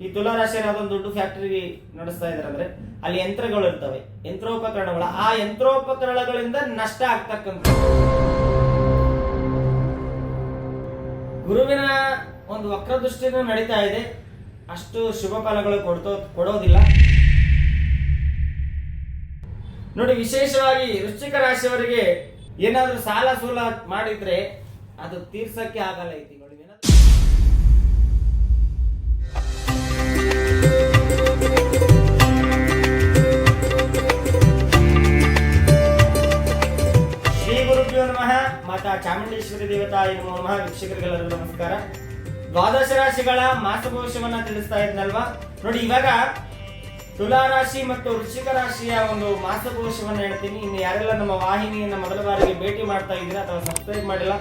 ಈ ತುಲಾ ರಾಶಿಯಲ್ಲಿ ಅದೊಂದು ದೊಡ್ಡ ಫ್ಯಾಕ್ಟರಿ ನಡೆಸ್ತಾ ಇದಾರೆ ಅಂದ್ರೆ ಅಲ್ಲಿ ಯಂತ್ರಗಳು ಇರ್ತವೆ. ಯಂತ್ರೋಪಕರಣಗಳು, ಆ ಯಂತ್ರೋಪಕರಣಗಳಿಂದ ನಷ್ಟ ಆಗ್ತಕ್ಕಂಥ ಗುರುವಿನ ಒಂದು ವಕ್ರದೃಷ್ಟಿನೂ ನಡೀತಾ ಇದೆ. ಅಷ್ಟು ಶುಭ ಫಲಗಳು ಕೊಡ್ತೋ, ಕೊಡೋದಿಲ್ಲ. ನೋಡಿ, ವಿಶೇಷವಾಗಿ ವೃಶ್ಚಿಕ ರಾಶಿಯವರಿಗೆ ಏನಾದ್ರೂ ಸಾಲ ಸೂಲ ಮಾಡಿದ್ರೆ ಅದು ತೀರ್ಸಕ್ಕೆ ಆಗಲ್ಲ ಐತಿ ಚಾಮುಂಡೇಶ್ವರಿ ದೇವತಾ ನಮೋ ವೀಕ್ಷಕರಿಗೆಲ್ಲರಿಗೂ ನಮಸ್ಕಾರ. ದ್ವಾದಶ ರಾಶಿಗಳ ಮಾಸ ತಿಳಿಸ್ತಾ ಇದ್ನಲ್ವಾ? ನೋಡಿ, ಇವಾಗ ತುಲಾ ರಾಶಿ ಮತ್ತು ವೃಶ್ಚಿಕ ರಾಶಿಯ ಒಂದು ಮಾಸ ಹೇಳ್ತೀನಿ. ಇನ್ನು ಯಾರೆಲ್ಲ ನಮ್ಮ ವಾಹಿನಿಯನ್ನ ಮೊದಲ ಬಾರಿಗೆ ಭೇಟಿ ಮಾಡ್ತಾ ಇದ್ದೀರಾ ಅಥವಾ ಸಬ್ಸ್ಕ್ರೈಬ್ ಮಾಡಿಲ್ಲ,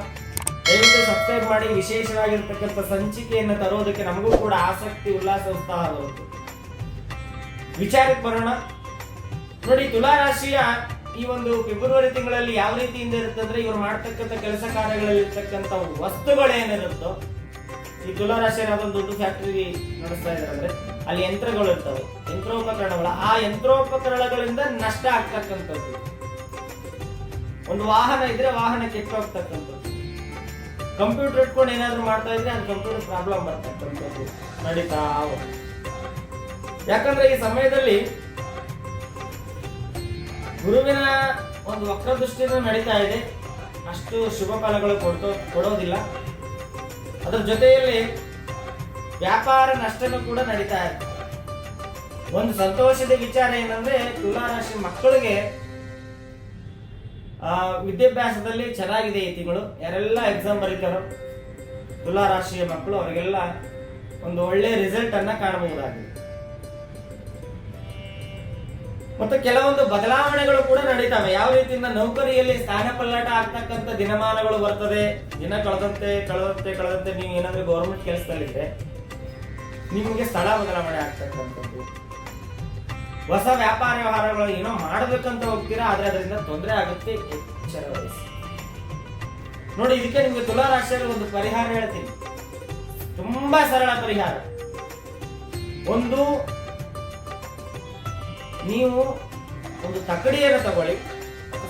ದಯವಿಟ್ಟು ಸಬ್ಸ್ಕ್ರೈಬ್ ಮಾಡಿ. ವಿಶೇಷವಾಗಿರ್ತಕ್ಕಂಥ ಸಂಚಿಕೆಯನ್ನು ತರೋದಕ್ಕೆ ನಮಗೂ ಕೂಡ ಆಸಕ್ತಿ, ಉಲ್ಲಾಸ, ಉತ್ಸಾಹ ವಿಚಾರಕ್ಕೆ ಬರೋಣ. ನೋಡಿ, ತುಲಾ ರಾಶಿಯ ಈ ಒಂದು ಫೆಬ್ರವರಿ ತಿಂಗಳಲ್ಲಿ ಯಾವ ರೀತಿಯಿಂದ ಇರುತ್ತಂದ್ರೆ ಇವರು ಮಾಡ್ತಕ್ಕಂಥ ಕೆಲಸ ಕಾರ್ಯಗಳಲ್ಲಿ ಇರ್ತಕ್ಕಂಥ ವಸ್ತುಗಳೇನಿರುತ್ತೋ ಈ ತುಲಾರಾಶಿ ಅದೊಂದು ದೊಡ್ಡ ಫ್ಯಾಕ್ಟರಿ ನಡೆಸ್ತಾ ಅಂದ್ರೆ ಅಲ್ಲಿ ಯಂತ್ರಗಳು ಇರ್ತವೆ. ಯಂತ್ರೋಪಕರಣಗಳು. ಆ ಯಂತ್ರೋಪಕರಣಗಳಿಂದ ನಷ್ಟ ಆಗ್ತಕ್ಕಂಥದ್ದು. ಒಂದು ವಾಹನ ಇದ್ರೆ ವಾಹನ ಕೆಟ್ಟೋಗ್ತಕ್ಕಂಥದ್ದು. ಕಂಪ್ಯೂಟರ್ ಇಟ್ಕೊಂಡು ಏನಾದ್ರು ಮಾಡ್ತಾ ಇದ್ರೆ ಅದು ಕಂಪ್ಯೂಟರ್ ಪ್ರಾಬ್ಲಮ್ ಬರ್ತಕ್ಕಂಥದ್ದು. ನಡೀತಾ. ಯಾಕಂದ್ರೆ ಈ ಸಮಯದಲ್ಲಿ ಗುರುವಿನ ಒಂದು ವಕ್ರದೃಷ್ಟಿಯಿಂದ ನಡೀತಾ ಇದೆ. ಅಷ್ಟು ಶುಭ ಫಲಗಳು ಕೊಡ್ತೋ ಕೊಡೋದಿಲ್ಲ. ಅದರ ಜೊತೆಯಲ್ಲಿ ವ್ಯಾಪಾರ ನಷ್ಟನೂ ಕೂಡ ನಡೀತಾ ಇದೆ. ಒಂದು ಸಂತೋಷದ ವಿಚಾರ ಏನಂದ್ರೆ ತುಲಾ ರಾಶಿ ಮಕ್ಕಳಿಗೆ ಆ, ವಿದ್ಯಾಭ್ಯಾಸದಲ್ಲಿ ಚೆನ್ನಾಗಿದೆ ಈ ತಿಂಗಳು. ಯಾರೆಲ್ಲ ಎಕ್ಸಾಮ್ ಬರೀತಾರೋ ತುಲಾ ರಾಶಿಯ ಮಕ್ಕಳು ಅವರಿಗೆಲ್ಲ ಒಂದು ಒಳ್ಳೆ ರಿಸಲ್ಟ್ ಅನ್ನ ಕಾಣಬಹುದಾಗಿದೆ. ಮತ್ತು ಕೆಲವೊಂದು ಬದಲಾವಣೆಗಳು ಕೂಡ ನಡೀತವೆ. ಯಾವ ರೀತಿಯಿಂದ ನೌಕರಿಯಲ್ಲಿ ಸ್ಥಾನ ಪಲ್ಲಟ ಆಗ್ತಕ್ಕಂಥ ದಿನಮಾನಗಳು ಬರ್ತದೆ? ದಿನ ಕಳೆದಂತೆ ಕಳೆದಂತೆ ಕಳೆದಂತೆ ನೀವು ಏನಾದ್ರೂ ಗೌರ್ಮೆಂಟ್ ಕೆಲಸದಲ್ಲಿದ್ರೆ ನಿಮಗೆ ಸ್ಥಳ ಬದಲಾವಣೆ ಆಗ್ತಕ್ಕಂಥದ್ದು. ಹೊಸ ವ್ಯಾಪಾರ ವ್ಯವಹಾರಗಳು ಏನೋ ಮಾಡಬೇಕಂತ ಹೋಗ್ತೀರಾ? ಆದ್ರೆ ಅದರಿಂದ ತೊಂದರೆ ಆಗುತ್ತೆ. ಎಚ್ಚರ ವಹಿಸಿ ನೋಡಿ, ಇದಕ್ಕೆ ನಿಮಗೆ ತುಲಾ ರಾಶಿಯಲ್ಲಿ ಒಂದು ಪರಿಹಾರ ಹೇಳ್ತೀನಿ. ತುಂಬಾ ಸರಳ ಪರಿಹಾರ. ಒಂದು ನೀವು ಒಂದು ತಕಡಿಯನ್ನು ತಗೊಳ್ಳಿ.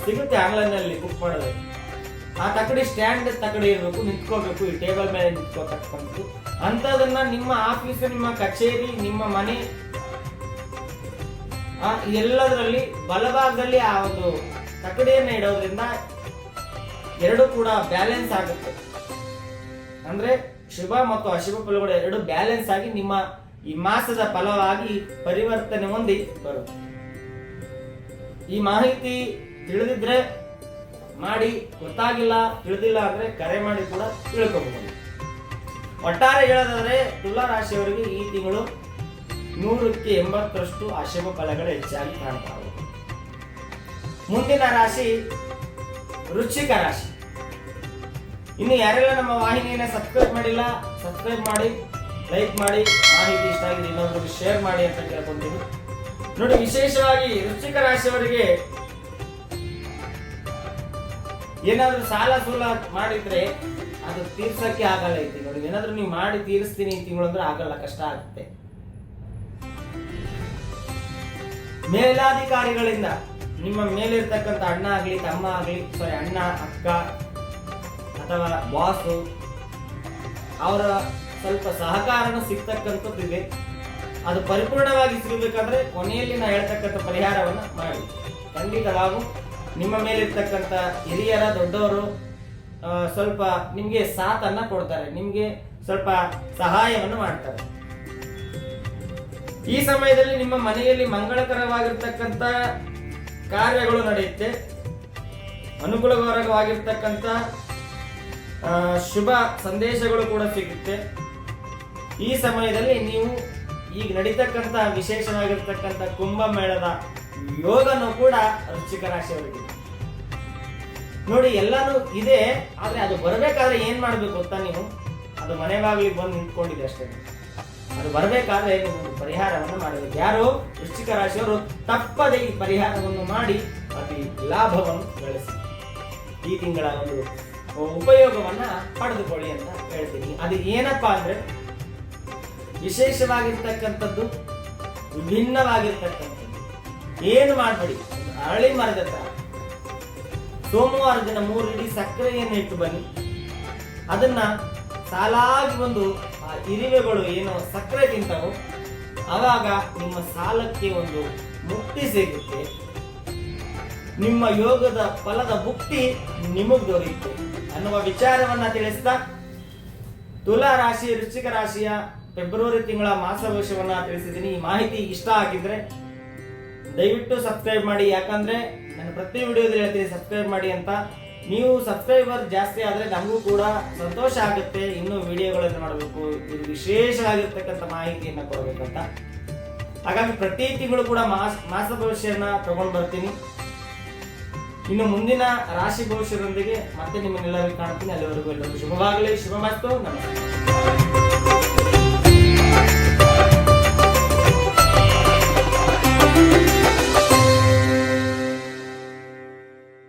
ಸಿಗುತ್ತೆ ಆನ್ಲೈನ್ನಲ್ಲಿ ಬುಕ್ ಮಾಡೋದು. ಆ ತಕಡಿ ಸ್ಟ್ಯಾಂಡ್ ತಕಡಿ ಇರಬೇಕು, ನಿಂತ್ಕೋಬೇಕು, ಈ ಟೇಬಲ್ ಮೇಲೆ ನಿಂತ್ಕೋತಕ್ಕಂಥದ್ದು. ಅಂಥದನ್ನ ನಿಮ್ಮ ಆಫೀಸ್ ನಿಮ್ಮ ಕಚೇರಿ, ನಿಮ್ಮ ಮನೆ ಎಲ್ಲದರಲ್ಲಿ ಬಲಭಾಗದಲ್ಲಿ ಆ ಒಂದು ತಕಡಿಯನ್ನು ಇಡೋದ್ರಿಂದ ಎರಡು ಕೂಡ ಬ್ಯಾಲೆನ್ಸ್ ಆಗುತ್ತೆ. ಅಂದ್ರೆ ಶುಭ ಮತ್ತು ಅಶುಭ ಫಲಗಳು ಎರಡು ಬ್ಯಾಲೆನ್ಸ್ ಆಗಿ ನಿಮ್ಮ ಈ ಮಾಸದ ಫಲವಾಗಿ ಪರಿವರ್ತನೆ ಹೊಂದಿ ಬರುತ್ತೆ ಈ ಮಾಹಿತಿ ತಿಳಿದಿದ್ರೆ ಮಾಡಿ, ಗೊತ್ತಾಗಿಲ್ಲ, ತಿಳಿದಿಲ್ಲ ಅಂದ್ರೆ ಕರೆ ಮಾಡಿ ಕೂಡ ತಿಳ್ಕೊಬಹುದು ಒಟ್ಟಾರೆ ಹೇಳೋದಾದ್ರೆ, ತುಲಾ ರಾಶಿಯವರಿಗೆ ಈ ತಿಂಗಳು ನೂರಕ್ಕೆ ಎಂಬತ್ತರಷ್ಟು ಅಶುಭ ಫಲಗಳು ಹೆಚ್ಚಾಗಿ ಕಾಣ್ತಾವೆ. ಮುಂದಿನ ರಾಶಿ ವೃಶ್ಚಿಕ ರಾಶಿ. ಇನ್ನು ಯಾರೆಲ್ಲ ನಮ್ಮ ವಾಹಿನಿಯನ್ನ ಸಬ್ಸ್ಕ್ರೈಬ್ ಮಾಡಿಲ್ಲ ಸಬ್ಸ್ಕ್ರೈಬ್ ಮಾಡಿ. ಲೈಕ್ ಮಾಡಿ ಮಾಹಿತಿ ಇಷ್ಟ ಆಗಿದೆ ಇನ್ನೊಬ್ಬರಿಗೆ ಶೇರ್ ಮಾಡಿ ಅಂತ ಕೇಳ್ಕೊಂತೀನಿ. ನೋಡಿ, ವಿಶೇಷವಾಗಿ ವೃಶ್ಚಿಕ ರಾಶಿಯವರಿಗೆ ಏನಾದ್ರೂ ಸಾಲ ಸೂಲ ಮಾಡಿದ್ರೆ ಅದು ತೀರ್ಸಕ್ಕೆ ಆಗಲ್ಲ ಈ ನೋಡಿ ಏನಾದ್ರೂ ನೀವು ಮಾಡಿ ತೀರಿಸ್ತೀನಿ ತಿಂಗಳು ಅಂದ್ರೆ ಆಗಲ್ಲ, ಕಷ್ಟ ಆಗುತ್ತೆ. ಮೇಲಾಧಿಕಾರಿಗಳಿಂದ, ನಿಮ್ಮ ಮೇಲಿರ್ತಕ್ಕಂಥ ಅಣ್ಣ ಆಗ್ಲಿ, ತಮ್ಮ ಆಗ್ಲಿ ಸಾರಿ ಅಣ್ಣ, ಅಕ್ಕ, ಅಥವಾ ಬಾಸು ಅವರ ಸ್ವಲ್ಪ ಸಹಕಾರನೂ ಸಿಗ್ತಕ್ಕಂಥದ್ದು ಇದೆ. ಅದು ಪರಿಪೂರ್ಣವಾಗಿ ಸಿಗಬೇಕಂದ್ರೆ ಕೊನೆಯಲ್ಲಿ ನಾ ಹೇಳ್ತಕ್ಕಂಥ ಪರಿಹಾರವನ್ನು ಮಾಡಿ. ಖಂಡಿತವಾಗೂ ನಿಮ್ಮ ಮೇಲಿರ್ತಕ್ಕಂಥ ಹಿರಿಯರ, ದೊಡ್ಡವರು ಸ್ವಲ್ಪ ನಿಮಗೆ ಸಾಥನ್ನು ಕೊಡ್ತಾರೆ. ನಿಮಗೆ ಸ್ವಲ್ಪ ಸಹಾಯವನ್ನು ಮಾಡ್ತಾರೆ. ಈ ಸಮಯದಲ್ಲಿ ನಿಮ್ಮ ಮನೆಯಲ್ಲಿ ಮಂಗಳಕರವಾಗಿರ್ತಕ್ಕಂಥ ಕಾರ್ಯಗಳು ನಡೆಯುತ್ತೆ. ಅನುಕೂಲಕರವಾಗಿರ್ತಕ್ಕಂಥ ಶುಭ ಸಂದೇಶಗಳು ಕೂಡ ಸಿಗುತ್ತೆ. ಈ ಸಮಯದಲ್ಲಿ ನೀವು ಈಗ ನಡೀತಕ್ಕಂತಹ ವಿಶೇಷವಾಗಿರ್ತಕ್ಕಂಥ ಕುಂಭಮೇಳದ ಯೋಗನೂ ಕೂಡ ರುಚಿಕ ರಾಶಿಯವರಿಗೆ ನೋಡಿ, ಎಲ್ಲಾನು ಇದೆ, ಆದ್ರೆ ಅದು ಬರಬೇಕಾದ್ರೆ ಏನ್ ಮಾಡ್ಬೇಕು ಗೊತ್ತಾ ನೀವು? ಅದು ಮನೆ ಬಾಗಿಲಿಗೆ ಬಂದು ನಿಂತ್ಕೊಂಡಿದೆ ಅಷ್ಟೇ. ಅದು ಬರಬೇಕಾದ್ರೆ ನೀವು ಪರಿಹಾರವನ್ನು ಮಾಡಬೇಕು. ಯಾರು? ವೃಶ್ಚಿಕ ರಾಶಿಯವರು ತಪ್ಪದೆ ಈ ಪರಿಹಾರವನ್ನು ಮಾಡಿ ಅತಿ ಲಾಭವನ್ನು ಗಳಿಸಿ. ಈ ತಿಂಗಳ ಒಂದು ಉಪಯೋಗವನ್ನ ಪಡೆದುಕೊಳ್ಳಿ ಅಂತ ಹೇಳ್ತೀನಿ. ಅದು ಏನಪ್ಪಾ ಅಂದ್ರೆ ವಿಶೇಷವಾಗಿರ್ತಕ್ಕಂಥದ್ದು, ವಿಭಿನ್ನವಾಗಿರ್ತಕ್ಕಂಥದ್ದು. ಏನು ಮಾಡಬೇಡಿ? ಅರಳಿ ಮರದ ಸೋಮವಾರ ದಿನ ಮೂರು ಇಡೀ ಸಕ್ಕರೆಯನ್ನು ಇಟ್ಟು ಬನ್ನಿ. ಅದನ್ನ ಸಾಲಾಗಿ ಒಂದು, ಆ ಇರಿವೆಗಳು ಏನು ಸಕ್ಕರೆ ತಿಂತಾವೋ. ಆವಾಗ ನಿಮ್ಮ ಸಾಲಕ್ಕೆ ಒಂದು ಮುಕ್ತಿ ಸಿಗುತ್ತೆ. ನಿಮ್ಮ ಯೋಗದ ಫಲದ ಮುಕ್ತಿ ನಿಮಗ್ ದೊರೆಯುತ್ತೆ ಅನ್ನುವ ವಿಚಾರವನ್ನ ತಿಳಿಸ್ತಾ ತುಲಾ ರಾಶಿ ವೃಶ್ಚಿಕ ರಾಶಿಯ ಫೆಬ್ರವರಿ ತಿಂಗಳ ಮಾಸ ಭವಿಷ್ಯವನ್ನ ತಿಳಿಸಿದ್ದೀನಿ. ಈ ಮಾಹಿತಿ ಇಷ್ಟ ಆಗಿದ್ರೆ ದಯವಿಟ್ಟು ಸಬ್ಸ್ಕ್ರೈಬ್ ಮಾಡಿ. ಯಾಕಂದ್ರೆ ನಾನು ಪ್ರತಿ ವಿಡಿಯೋದಲ್ಲಿ ಹೇಳ್ತೀನಿ ಸಬ್ಸ್ಕ್ರೈಬ್ ಮಾಡಿ ಅಂತ. ನೀವು ಸಬ್ಸ್ಕ್ರೈಬರ್ ಜಾಸ್ತಿ ಆದ್ರೆ ನಮಗೂ ಕೂಡ ಸಂತೋಷ ಆಗುತ್ತೆ. ಇನ್ನೂ ವಿಡಿಯೋಗಳನ್ನು ಮಾಡಬೇಕು ಇದು ವಿಶೇಷವಾಗಿರ್ತಕ್ಕಂಥ ಮಾಹಿತಿಯನ್ನು ಕೊಡಬೇಕಂತ ಹಾಗಾಗಿ ಪ್ರತಿ ತಿಂಗಳು ಕೂಡ ಮಾಸ ಮಾಸ ಭವಿಷ್ಯನ ತಗೊಂಡು ಬರ್ತೀನಿ. ಇನ್ನು ಮುಂದಿನ ರಾಶಿ ಭವಿಷ್ಯದೊಂದಿಗೆ ಮತ್ತೆ ನಿಮ್ಮನ್ನೆಲ್ಲರಿಗೂ ಕಾಣ್ತೀನಿ. ಅಲ್ಲಿವರೆಗೂ ಎಲ್ಲರಿಗೂ ಶುಭವಾಗಲಿ. ಶುಭ ಮತ್ತು ನಮಸ್ಕಾರ